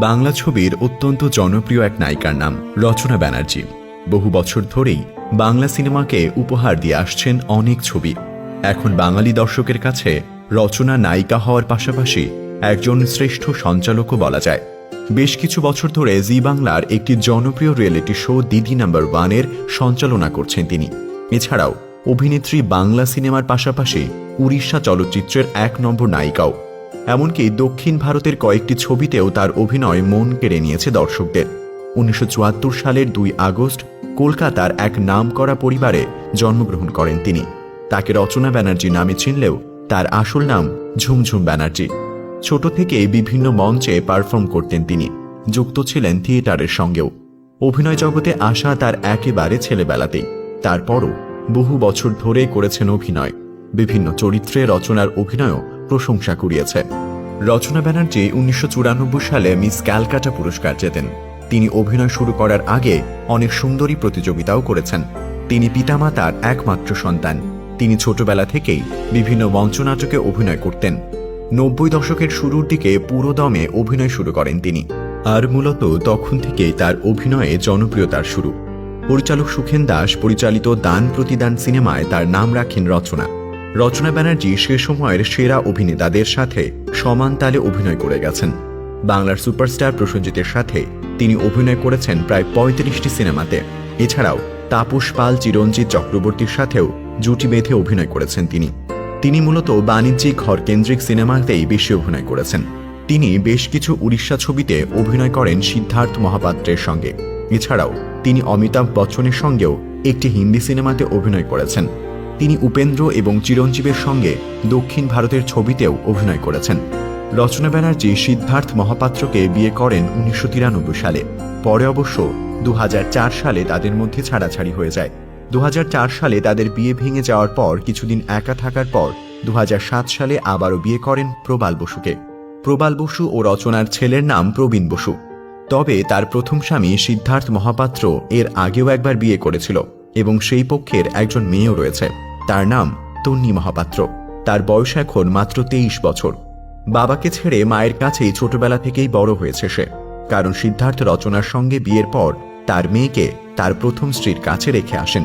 বাংলা ছবির অত্যন্ত জনপ্রিয় এক নায়িকার নাম রচনা ব্যানার্জি। বহু বছর ধরেই বাংলা সিনেমাকে উপহার দিয়ে আসছেন অনেক ছবি। এখন বাঙালি দর্শকের কাছে রচনা নায়িকা হওয়ার পাশাপাশি একজন শ্রেষ্ঠ সঞ্চালকও বলা যায়। বেশ কিছু বছর ধরে জি বাংলার একটি জনপ্রিয় রিয়েলিটি শো দিদি নাম্বার ওয়ানের সঞ্চালনা করছেন তিনি। এছাড়াও অভিনেত্রী বাংলা সিনেমার পাশাপাশি উড়িষ্যা চলচ্চিত্রের এক নম্বর নায়িকাও। এমনকি দক্ষিণ ভারতের কয়েকটি ছবিতেও তার অভিনয় মন কেড়ে নিয়েছে দর্শকদের। উনিশশো চুয়াত্তর সালের দুই আগস্ট কলকাতার এক নামকরা পরিবারে জন্মগ্রহণ করেন তিনি। তাকে রচনা ব্যানার্জি নামে চিনলেও তার আসল নাম ঝুমঝুম ব্যানার্জি। ছোট থেকে বিভিন্ন মঞ্চে পারফর্ম করতেন তিনি। যুক্ত ছিলেন থিয়েটারের সঙ্গেও। অভিনয় জগতে আসা তার একেবারে ছেলেবেলাতেই। তারপরও বহু বছর ধরে করেছেন অভিনয়। বিভিন্ন চরিত্রে রচনার অভিনয়ও প্রশংসা কুড়িয়েছে। রচনা ব্যানার্জি উনিশশো চুরানব্বই সালে মিস ক্যালকাটা পুরস্কার জেতেন। তিনি অভিনয় শুরু করার আগে অনেক সুন্দরী প্রতিযোগিতাও করেছেন। তিনি পিতামাতার একমাত্র সন্তান। তিনি ছোটবেলা থেকেই বিভিন্ন মঞ্চনাটকে অভিনয় করতেন। নব্বই দশকের শুরুর দিকে পুরো দমে অভিনয় শুরু করেন তিনি। আর মূলত তখন থেকেই তার অভিনয়ে জনপ্রিয়তার শুরু। পরিচালক সুখেন দাস পরিচালিত দান প্রতিদান সিনেমায় তার নাম রাখেন রচনা। রচনা ব্যানার্জি সে সময়ের সেরা অভিনেতাদের সাথে সমান তালে অভিনয় করে গেছেন। বাংলার সুপারস্টার প্রসেনজিতের সাথে তিনি অভিনয় করেছেন প্রায় পঁয়ত্রিশটি সিনেমাতে। এছাড়াও তাপস পাল, চিরঞ্জিত চক্রবর্তীর সাথেও জুটি বেঁধে অভিনয় করেছেন তিনি। তিনি মূলত বাণিজ্যিক ঘরকেন্দ্রিক সিনেমাতেই বেশি অভিনয় করেছেন। তিনি বেশ কিছু উড়িষ্যা ছবিতে অভিনয় করেন সিদ্ধার্থ মহাপাত্রের সঙ্গে। এছাড়াও তিনি অমিতাভ বচ্চনের সঙ্গেও একটি হিন্দি সিনেমাতে অভিনয় করেছেন। তিনি উপেন্দ্র এবং চিরঞ্জীবের সঙ্গে দক্ষিণ ভারতের ছবিতেও অভিনয় করেছেন। রচনা ব্যানার্জি সিদ্ধার্থ মহাপাত্রকে বিয়ে করেন উনিশশো তিরানব্বই সালে। পরে অবশ্য দু হাজার চার সালে তাদের মধ্যে ছাড়াছাড়ি হয়ে যায়। দুহাজার চার সালে তাদের বিয়ে ভেঙে যাওয়ার পর কিছুদিন একা থাকার পর দুহাজার সাত সালে আবারও বিয়ে করেন প্রবাল বসুকে। প্রবাল বসু ও রচনার ছেলের নাম প্রবীণ বসু। তবে তার প্রথম স্বামী সিদ্ধার্থ মহাপাত্র এর আগেও একবার বিয়ে করেছিল এবং সেই পক্ষের একজন মেয়েও রয়েছে। তার নাম তন্নি মহাপাত্র। তার বয়স এখন মাত্র তেইশ বছর। বাবাকে ছেড়ে মায়ের কাছেই ছোটবেলা থেকেই বড় হয়েছে সে। কারণ সিদ্ধার্থ রচনার সঙ্গে বিয়ের পর তার মেয়েকে তার প্রথম স্ত্রীর কাছে রেখে আসেন।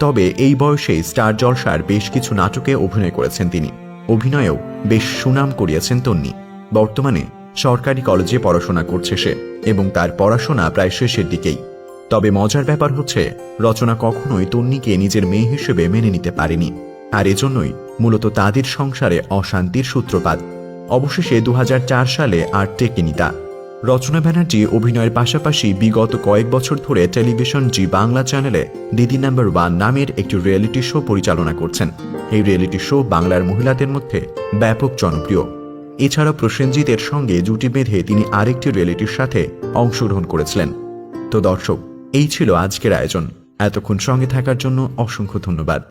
তবে এই বয়সে স্টার জলসার বেশ কিছু নাটকে অভিনয় করেছেন তিনি। অভিনয়েও বেশ সুনাম করিয়েছেন তন্নি। বর্তমানে সরকারি কলেজে পড়াশোনা করছে সে এবং তার পড়াশোনা প্রায় শেষের দিকেই। তবে মজার ব্যাপার হচ্ছে, রচনা কখনোই তন্নিকে নিজের মেয়ে হিসেবে মেনে নিতে পারেনি। আর এজন্যই মূলত তাদের সংসারে অশান্তির সূত্রপাত। অবশেষে দু হাজার চার সালে আর টেকেনি তা। রচনা ব্যানার্জি অভিনয়ের পাশাপাশি বিগত কয়েক বছর ধরে টেলিভিশন জি বাংলা চ্যানেলে দিদি নাম্বার ওয়ান নামের একটি রিয়েলিটি শো পরিচালনা করছেন। এই রিয়েলিটি শো বাংলার মহিলাদের মধ্যে ব্যাপক জনপ্রিয়। এছাড়া প্রসেনজিতের সঙ্গে জুটি বেঁধে তিনি আরেকটি রিয়েলিটির সাথে অংশগ্রহণ করেছিলেন। তো দর্শক এই ছিল আজকের আয়োজন। এতক্ষণ সঙ্গে থাকার জন্য অসংখ্য ধন্যবাদ।